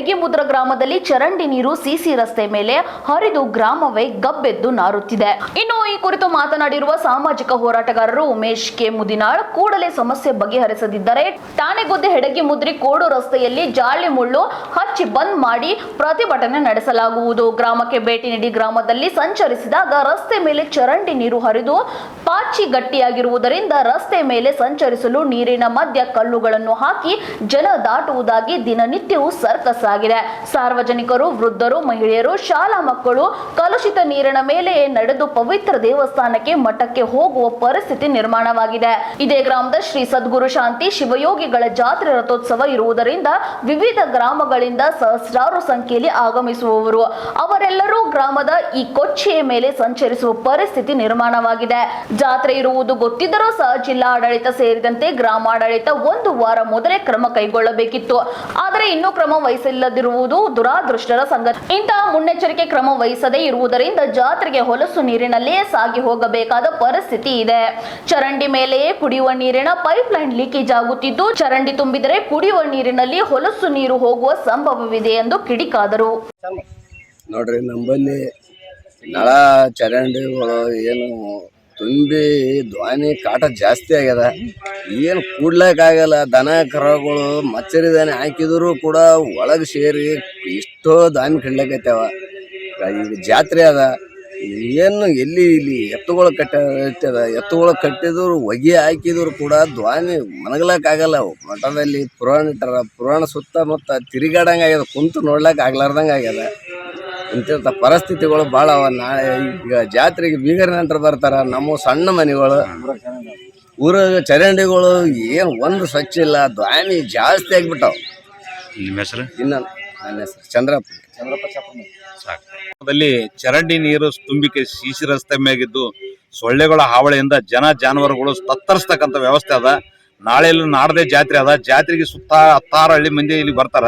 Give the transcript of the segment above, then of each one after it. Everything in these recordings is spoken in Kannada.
ಹೆಡಗಿಮುದ್ರ ಗ್ರಾಮದಲ್ಲಿ ಚರಂಡಿ ನೀರು ಸಿಸಿ ರಸ್ತೆ ಮೇಲೆ ಹರಿದು ಗ್ರಾಮವೇ ಗಬ್ಬೆದ್ದು ನಾರುತ್ತಿದೆ. ಇನ್ನು ಈ ಕುರಿತು ಮಾತನಾಡಿರುವ ಸಾಮಾಜಿಕ ಹೋರಾಟಗಾರರು ಉಮೇಶ್ ಕೆ ಮುದಿನಾಳ್ ಕೂಡಲೇ ಸಮಸ್ಯೆ ಬಗೆಹರಿಸದಿದ್ದರೆ ತಾನೆಗುದ್ದೆ ಹೆಡಗಿಮುದ್ರಿ ಕೋಡು ರಸ್ತೆಯಲ್ಲಿ ಜಾಳಿ ಮುಳ್ಳು ಹಚ್ಚಿ ಬಂದ್ ಮಾಡಿ ಪ್ರತಿಭಟನೆ ನಡೆಸಲಾಗುವುದು. ಗ್ರಾಮಕ್ಕೆ ಭೇಟಿ ನೀಡಿ ಗ್ರಾಮದಲ್ಲಿ ಸಂಚರಿಸಿದಾಗ ರಸ್ತೆ ಮೇಲೆ ಚರಂಡಿ ನೀರು ಹರಿದು ಪಾಚಿ ಗಟ್ಟಿಯಾಗಿರುವುದರಿಂದ ರಸ್ತೆ ಮೇಲೆ ಸಂಚರಿಸಲು ನೀರಿನ ಮಧ್ಯ ಕಲ್ಲುಗಳನ್ನು ಹಾಕಿ ಜನ ದಾಟುವುದಾಗಿ ದಿನನಿತ್ಯವೂ ಸರ್ಕಸ್ ಆಗಿದೆ ಸಾರ್ವಜನಿಕರು, ವೃದ್ಧರು, ಮಹಿಳೆಯರು, ಶಾಲಾ ಮಕ್ಕಳು ಕಲುಷಿತ ನೀರಿನ ಮೇಲೆ ನಡೆದು ಪವಿತ್ರ ದೇವಸ್ಥಾನಕ್ಕೆ ಮಠಕ್ಕೆ ಹೋಗುವ ಪರಿಸ್ಥಿತಿ ನಿರ್ಮಾಣವಾಗಿದೆ. ಇದೇ ಗ್ರಾಮದ ಶ್ರೀ ಸದ್ಗುರು ಶಾಂತಿ ಶಿವಯೋಗಿಗಳ ಜಾತ್ರೆ ರಥೋತ್ಸವ ಇರುವುದರಿಂದ ವಿವಿಧ ಗ್ರಾಮಗಳಿಂದ ಸಹಸ್ರಾರು ಸಂಖ್ಯೆಯಲ್ಲಿ ಆಗಮಿಸುವವರು. ಅವರೆಲ್ಲರೂ ಗ್ರಾಮದ ಈ ಕೊಚ್ಚೆಯ ಮೇಲೆ ಸಂಚರಿಸುವ ಪರಿಸ್ಥಿತಿ ನಿರ್ಮಾಣವಾಗಿದೆ. ಜಾತ್ರೆ ಇರುವುದು ಗೊತ್ತಿದ್ದರೂ ಸಹ ಜಿಲ್ಲಾಡಳಿತ ಸೇರಿದಂತೆ ಗ್ರಾಮಾಡಳಿತ ಒಂದು ವಾರ ಮೊದಲೇ ಕ್ರಮ ಕೈಗೊಳ್ಳಬೇಕಿತ್ತು. ಆದರೆ ಇನ್ನೂ ಕ್ರಮ ವಹಿಸಿಲ್ಲದಿರುವುದು ದುರಾದೃಷ್ಟರ ಸಂಗತಿ. ಇಂತಹ ಮುನ್ನೆಚ್ಚರಿಕೆ ಕ್ರಮ ವಹಿಸದೇ ಇರುವುದರಿಂದ ಜಾತ್ರೆಗೆ ಹೊಲಸು ನೀರಿನಲ್ಲೇ ಸಾಗಿ ಹೋಗಬೇಕಾದ ಪರಿಸ್ಥಿತಿ ಇದೆ. ಚರಂಡಿ ಮೇಲೆಯೇ ಕುಡಿಯುವ ನೀರಿನ ಪೈಪ್ ಲೈನ್ ಲೀಕೇಜ್ ಆಗುತ್ತಿದ್ದು, ಚರಂಡಿ ತುಂಬಿದರೆ ಕುಡಿಯುವ ನೀರಿನಲ್ಲಿ ಹೊಲಸು ನೀರು ಹೋಗುವ ಸಂಭವವಿದೆ ಎಂದು ಕಿಡಿಕಾದರು. ನೋಡ್ರಿ, ನಂಬಲ್ಲಿ ನಳ ಚರಂಡಿಗಳು ಏನು ತುಂಬಿ ಧ್ವನಿ ಕಾಟ ಜಾಸ್ತಿ ಆಗ್ಯದ. ಏನು ಕೂಡ್ಲಕ್ಕಾಗಲ್ಲ, ದನ, ಕರಗಳು ಮಚ್ಚರಿ ಹಾಕಿದರೂ ಕೂಡ ಒಳಗೆ ಸೇರಿ ಎಷ್ಟೋ ದಾಮಿ ಕಡ್ಲಕೈತವ ಈಗ ಜಾತ್ರೆ ಅದ ಏನು ಎಲ್ಲಿ ಇಲ್ಲಿ ಎತ್ತುಗಳು ಕಟ್ಟ ಎತ್ತುಗಳು ಕಟ್ಟಿದ್ರು, ಹೊಗೆ ಹಾಕಿದ್ರು ಕೂಡ ಧ್ವನಿ ಮನಗ್ಲಕ್ಕಾಗಲ್ಲ. ಮಠದಲ್ಲಿ ಪುರಾಣ ಇಟ್ಟಾರ, ಪುರಾಣ ಸುತ್ತಮುತ್ತ ತಿರುಗಾಡಂಗೆ ಆಗ್ಯದ, ಕುಂತು ನೋಡ್ಲಕ್ಕೆ ಆಗ್ಲಾರ್ದಂಗೆ ಆಗ್ಯದ. ಇಂಥ ಪರಿಸ್ಥಿತಿಗಳು ಭಾಳ ಅವ. ನಾಳೆ ಈಗ ಜಾತ್ರೆಗೆ ಬೀಗರ ನಂತರ ಬರ್ತಾರ, ನಮ್ಮ ಸಣ್ಣ ಮನೆಗಳು. ಊರಾಗ ಚರಂಡಿಗಳು ಏನು ಒಂದು ಸ್ವಚ್ಛ ಇಲ್ಲ ಧ್ವನಿ ಜಾಸ್ತಿ ಆಗಿಬಿಟ್ಟಾವ. ನಿಮ್ಮ ಹೆಸರು? ಇನ್ನ ನನ್ನ ಹೆಸರು ಚಂದ್ರಪ್ಪ. ಚಂದ್ರಪ್ಪ ದಲ್ಲಿ ಚರಂಡಿ ನೀರು ತುಂಬಿಕೆ ಸಿಸಿ ರಸ್ತೆ ಮೇಗಿದ್ದು ಸೊಳ್ಳೆಗಳ ಹಾವಳಿಯಿಂದ ಜನ ಜಾನುವಾರುಗಳು ತತ್ತರಿಸ್ತಕ್ಕಂಥ ವ್ಯವಸ್ಥೆ ಅದ. ನಾಳೆ ನಾಡದೇ ನಾಡದೆ ಜಾತ್ರೆ ಅದ. ಜಾತ್ರೆಗೆ ಸುತ್ತ ಹತ್ತಾರು ಹಳ್ಳಿ ಮಂದಿ ಇಲ್ಲಿ ಬರ್ತಾರ.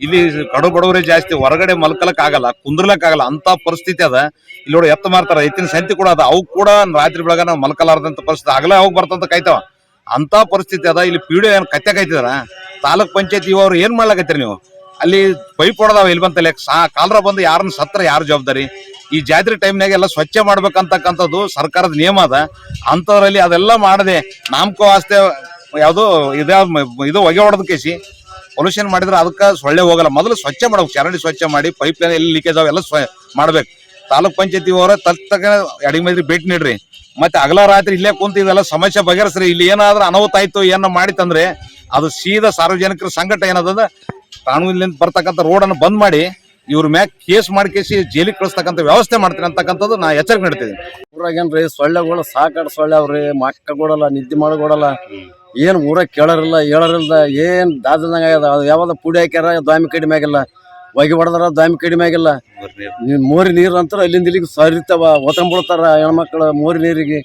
ಇಲ್ಲಿ ಕಡು ಬಡವರೇ ಜಾಸ್ತಿ ಹೊರಗಡೆ ಮಲ್ಕಲಕ್ ಆಗಲ್ಲ ಕುಂದ್ರಲಕ್ ಆಗಲ್ಲ ಅಂತ ಪರಿಸ್ಥಿತಿ ಅದ. ಇಲ್ಲಿ ನೋಡಿ ಎತ್ತ ಮಾರ್ತಾರ ಎತ್ತಿನ ಸಂತಿ ಕೂಡ ಅದ. ಅವು ಕೂಡ ರಾತ್ರಿ ಬೆಳಗ ನಾವು ಮಲ್ಕಲಾರ್ದಂತ ಪರಿಸ್ಥಿತಿ ಆಗಲೇ ಹೋಗಿ ಬರ್ತಂತ ಕಾಯ್ತಾವ. ಅಂತ ಪರಿಸ್ಥಿತಿ ಅದ. ಇಲ್ಲಿ ಪೀಡೆ ಏನ್ ಕತ್ತೆ ಕಾಯ್ತಿದಾರ? ತಾಲೂಕ್ ಪಂಚಾಯತ್ ಇವರು ಏನ್ ಮಾಡ್ಲಾಕತ್ತೀರಿ ನೀವು? ಅಲ್ಲಿ ಪೈಪ್ ಹೊಡೆದಾವ ಇಲ್ಲಿ ಬಂತಲ್ಲ. ಸಾ, ಕಾಲರ ಬಂದು ಯಾರನ್ನ ಸತ್ರ ಯಾರು ಜವಾಬ್ದಾರಿ? ಈ ಜಾತ್ರೆ ಟೈಮ್ನಾಗ ಎಲ್ಲ ಸ್ವಚ್ಛ ಮಾಡ್ಬೇಕಂತಕ್ಕಂಥದ್ದು ಸರ್ಕಾರದ ನಿಯಮ ಅದ. ಅಂಥವ್ರಲ್ಲಿ ಅದೆಲ್ಲ ಮಾಡದೆ ನಾಮಕೋ ಆಸ್ತೆ ಯಾವುದು ಇದ, ಇದು ಹೊಗೆ ಹೊಡೆದ ಕೇಸಿ ಪೊಲ್ಯೂಷನ್ ಮಾಡಿದ್ರೆ ಅದಕ್ಕೆ ಸೊಳ್ಳೆ ಹೋಗಲ್ಲ. ಮೊದಲು ಸ್ವಚ್ಛ ಮಾಡಬೇಕು. ಚರಂಡಿ ಸ್ವಚ್ಛ ಮಾಡಿ ಪೈಪ್ ಲೈನ್ ಎಲ್ಲಿ ಲೀಕೇಜ್ ಅವೆಲ್ಲ ಸ್ವ ಮಾಡ್ಬೇಕು. ತಾಲೂಕ್ ಪಂಚಾಯತಿ ಅವರ ತಕ್ಕ ಅಡಿಗೆ ಭೇಟಿ ನೀಡ್ರಿ. ಮತ್ತೆ ಅಗಲ ರಾತ್ರಿ ಇಲ್ಲೇ ಕುಂತ ಇದೆಲ್ಲ ಸಮಸ್ಯೆ ಬಗೆಹರಿಸ್ರಿ. ಇಲ್ಲಿ ಏನಾದ್ರೂ ಅನಾಹುತ ಆಯ್ತು ಏನ ಮಾಡಿತಂದ್ರೆ ಅದು ಸೀದಾ ಸಾರ್ವಜನಿಕರ ಸಂಘಟ ಏನದ ಕಾನೂನಿನಿಂದ ಬರ್ತಕ್ಕಂಥ ರೋಡ್ ಅನ್ನು ಬಂದ್ ಮಾಡಿ ಇವ್ರ ಮ್ಯಾಗ ಕೇಸ್ ಮಾಡಿ ಕೇಸಿ ಜೈಲಿಗೆ ಕಳಿಸ್ತಕ್ಕಂಥ ವ್ಯವಸ್ಥೆ ಮಾಡ್ತೀನಿ ಅಂತಕ್ಕಂಥದ್ದು ನಾ ಎಚ್ಚರಿಕೆ ನೀಡ್ತೀನಿ ಊರಾಗ ಏನ್ರಿ ಸೊಳ್ಳೆಗಳು ಸಾಕಾಡ್ ಸೊಳ್ಳೆ ಅವ್ರಿ. ಮಕ್ಕ ಕೊಡಲ್ಲ ನಿದ್ದೆ ಮಾಡಿ ಕೊಡಲ್ಲ. ಏನ್ ಊರಾಗ ಕೇಳರಿಲ್ಲ ಹೇಳೋರಿಲ್ಲ ಏನ್ ದಾದಂಗ ಆಗ್ಯದ? ಅದು ಯಾವ್ದ ಪುಡಿ ಹಾಕ್ಯಾರ, ದ್ವಾಮಿ ಕಡಿಮೆ ಆಗಿಲ್ಲ ಹೊಗೆ ಹೊಡೆದ್ರ ದ್ವಾಮಿ ಕಡಿಮೆ ಆಗಿಲ್ಲ ಮೋರಿ ನೀರು ಅಂತಾರೆ ಅಲ್ಲಿಂದ ಇಲ್ಲಿಗೆ ಸರಿತಾವ ಒತ್ತಂಬಿಡ್ತಾರ ಹೆಣ್ಮಕ್ಳು ಮೋರಿ ನೀರಿಗೆ.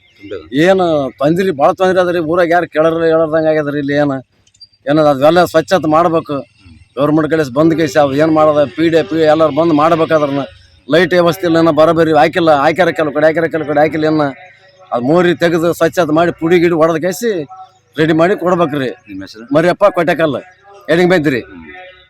ಏನು ತೊಂದ್ರಿ ಭಾಳ ತೊಂದ್ರೆ ರೀ ಊರಾಗ ಯಾರು ಕೇಳಲ್ಲ ಆಗ್ಯದ ರೀ ಇಲ್ಲಿ ಏನು? ಏನದ ಅದೆಲ್ಲ ಸ್ವಚ್ಛತೆ ಮಾಡ್ಬೇಕು. ಗೌರ್ಮೆಂಟ್ ಕಡೆ ಬಂದ್ ಕೇಸಿ ಅವು ಏನು ಪಿ ಡಿ ಪಿ ಎಲ್ಲರೂ ಬಂದು ಮಾಡ್ಬೇಕು ಅದ್ರನ್ನ. ಲೈಟ್ ವ್ಯವಸ್ಥೆ ಇಲ್ಲ ಬರೋಬರಿ ಹಾಕಿಲ್ಲ, ಹಾಕ್ಯಾರ ಕೆಲವು ಕಡೆ, ಹಾಕ್ಯಾರ ಕೆಲವು ಕಡೆ ಹಾಕಿಲ್ಲ ಏನ ಅದು ಮೋರಿ ತೆಗೆದು ಸ್ವಚ್ಛತೆ ಮಾಡಿ ಪುಡಿ ಗಿಡಿ ಹೊಡೆದ ಕೇಸಿ ರೆಡಿ ಮಾಡಿ ಕೊಡ್ಬೇಕ್ರಿ. ನಿಮ್ಮ ಹೆಸರು? ಮರಿಯಪ್ಪ ಕೊಟ್ಟೆಕಲ್ಲ ಎಡಿಂಗ್ ಬೈದ್ರಿ?